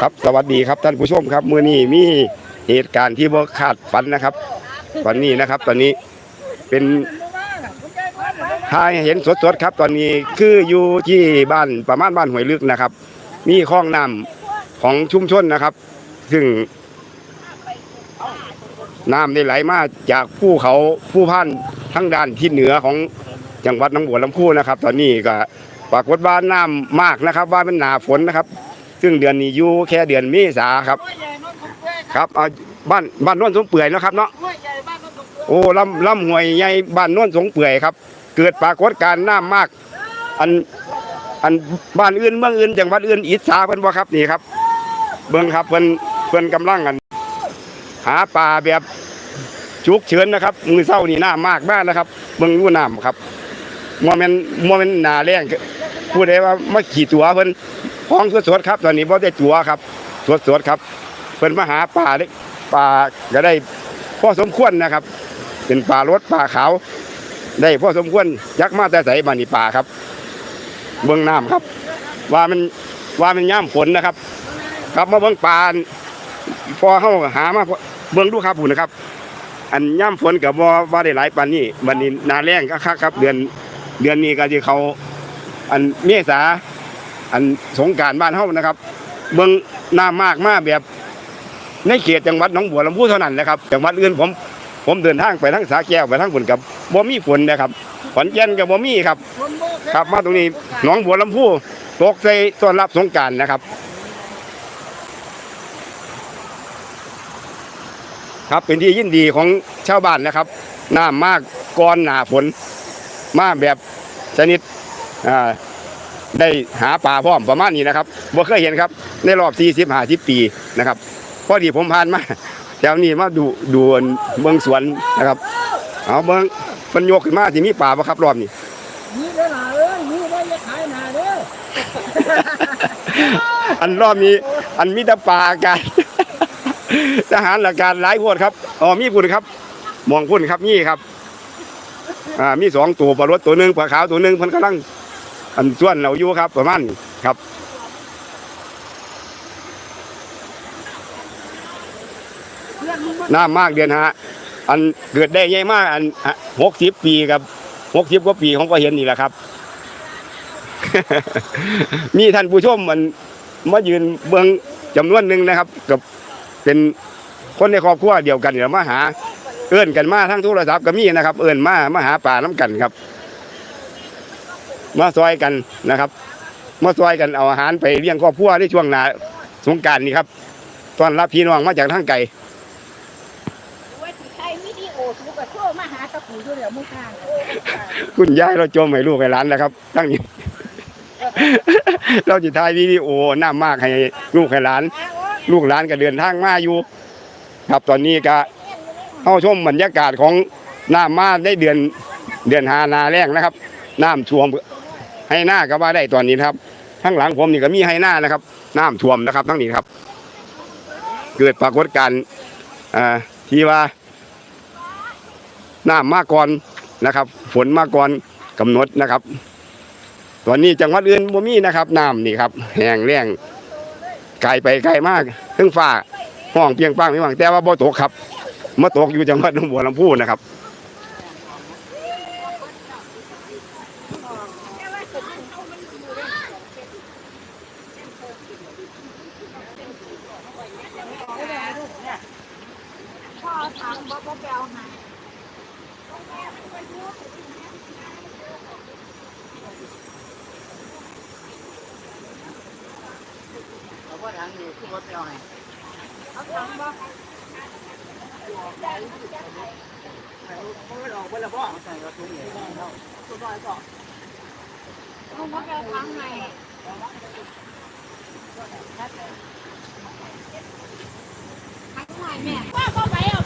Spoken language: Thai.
ครับสวัสดีครับท่านผู้ชมครับเมื้อนี้มีเหตุการณ์ที่บ่คาดฝันนะครับวันนี้นะครับ ตอนนี้เป็นทายเห็นสดๆครับ ตอนนี้คืออยู่ที่บ้านประมาณบ้านหวยลึกนะครับ มีคลองน้ำของชุมชนนะครับ ซึ่งน้ำได้ไหลมาจากภูเขาผู้พันทั้งด้านที่เหนือของ จังหวัดหนองบัวลำพูนะครับ ตอนนี้ก็ปรากฏว่าน้ำมากนะครับ ว่าเป็นหนาฝนนะครับ ซึ่งเดือนนี้อยู่แค่เดือนเมษาครับ ครับเอาบ้านบ้านโนนสงเปื่อยนะครับเนาะโอ้ลำลำห้วยใหญ่บ้านโนนสงเปื่อยครับ เกิดปรากฏการน้ำมาก อันอันบ้านอื่นเมืองอื่นจังหวัดอื่นอิสาเพิ่นบ่ครับนี่ครับ เบิ่งครับเพิ่นเพิ่นกำลังกัน หาปลาแบบฉุกเฉินนะครับ มือเศร้านี่น้ำมากมากนะครับ เบิ่งรูน้ำครับ มัวแม่นมัวแม่นหนาแรงพูดได้ว่ามาขี่ตัวเพิ่นห้องสดๆครับ ตอนนี้บ่ได้ตัวครับสดๆครับ เพิ่นมาหาปลาเล็กปลาก็ได้พอสมควรนะครับ เป็นปลารสปลาขาว ได้พอสมควรยักมาแต่ใสบานี่ปลาครับ เบื้องน้ำครับ ว่ามันว่ามันย่ำฝนนะครับครับมาเบื้องปลาพอเข้าหามาเบื้องดูครับผู้นะครับ อันย่ำฝนกับว่าว่าได้หลายปานนี้วันนี้นาแรงก็คักครับเดือน เดือนนี้ก็จะเขาอันเมษาอันสงการบ้านเฮานะครับ เบิ่งน้ามากมากแบบในเขตจังหวัดหนองบัวลำพูเท่านั้นนะครับจังหวัดอื่นผม ผมเดินทางไปทั้งสาแก้วไปทั้งฝนกับบ่มีฝนนะครับขอนแก่นกับบ่มีครับ ครับมาตรงนี้หนองบัวลำพูตกใส่ต้อนรับสงการนะครับ ครับเป็นที่ยินดีของชาวบ้านนะครับน้ามากก่อนหนาฝนมาแบบ ได้หาปลาพร้อมประมาณนี้นะครับบ่เคยเห็นครับ ในรอบ40 50ปีนะครับพอดีผมผ่านมาแถวนี้มาดูดูเมืองสวนนะครับ เอาเมืองมันยกขึ้นมาที่มีปลาบ่ครับรอบนี้นี่ได้หนาเอ้ยนี่ได้จะขายหนาเด้ออันรอบนี้ อันมีแต่ปลาอากาศทหารอากาศหลายพวดครับอ๋อมีพุ่นครับ มองพุ่นครับนี่ครับ อ่ามีสองตัวปลารสตัวหนึ่งปลาขาวตัวหนึ่งเพิ่นกำลัง อันส่วนเราอยู่ครับ ประมาณนี้ครับน้ำมากเดือนฮะอันเกิดได้ใหญ่มากอันหกสิบปีกับหกสิบกว่าปีของก็เห็นนี่แหละครับ มีท่านผู้ชมมันมายืนเบิ่งจำนวนหนึ่งนะครับ กับเป็นคนในครอบครัวเดียวกันเดี๋ยวมาหา เอื้อนกันมาทั้งโทรศัพท์ก็มีนะครับ เอื้อนมามาหาป่าน้ำกันครับ มาซอยกันนะครับ มาซอยกันเอาอาหารไปเลี้ยงครอบครัวในช่วงหนาสงกรารนี่ครับต้อนรับพี่น้องมาจากทางไกลว่าสิใครวิดีโอสูกับโชว์มาหาตะปูอยู่เดี๋ยวมึงข้างคุณยายเราจมให้ลูกให้หลานนะครับตั้งนี้เราจะถ่ายวิดีโอน้ามากให้ลูกให้หลาน ลูกหลานก็เดินทางมาอยู่ ครับตอนนี้ก็เข้าชมบรรยากาศของน้ำมาได้เดือนเดือนหานาแรกนะครับ น้ำท่วม ให้หน้าก็ว่าได้ตอนนี้ครับข้างหลังผมนี่ก็มีให้หน้านะครับ น้ำท่วมนะครับ ทั้งนี้ครับ เกิดปรากฏการณ์ที่ว่าน้ำมาก่อนนะครับ ฝนมาก่อนกำหนดนะครับ ตอนนี้จังหวัดอื่นบ่มีนะครับน้ำนี่ครับแห้งแล้งไกลไปไกลมากถึงฟ้าห้องเพียงป้างไม่หวังแต่ว่าบ่ตกครับมาตกอยู่จังหวัดหนองบัวลำพูนะครับ พ่อถามว่าบ่ไปเอาหาเอาว่าทางนี้คือว่ไปเอาให้เอาถังบ่เขาไม่ออกไปแล้วบ่ใส่กระตุ้งใหญ่เนาะตัวน้อยก็เอามาเอาทางไหนทางไหนแม่ว่าบ่ไป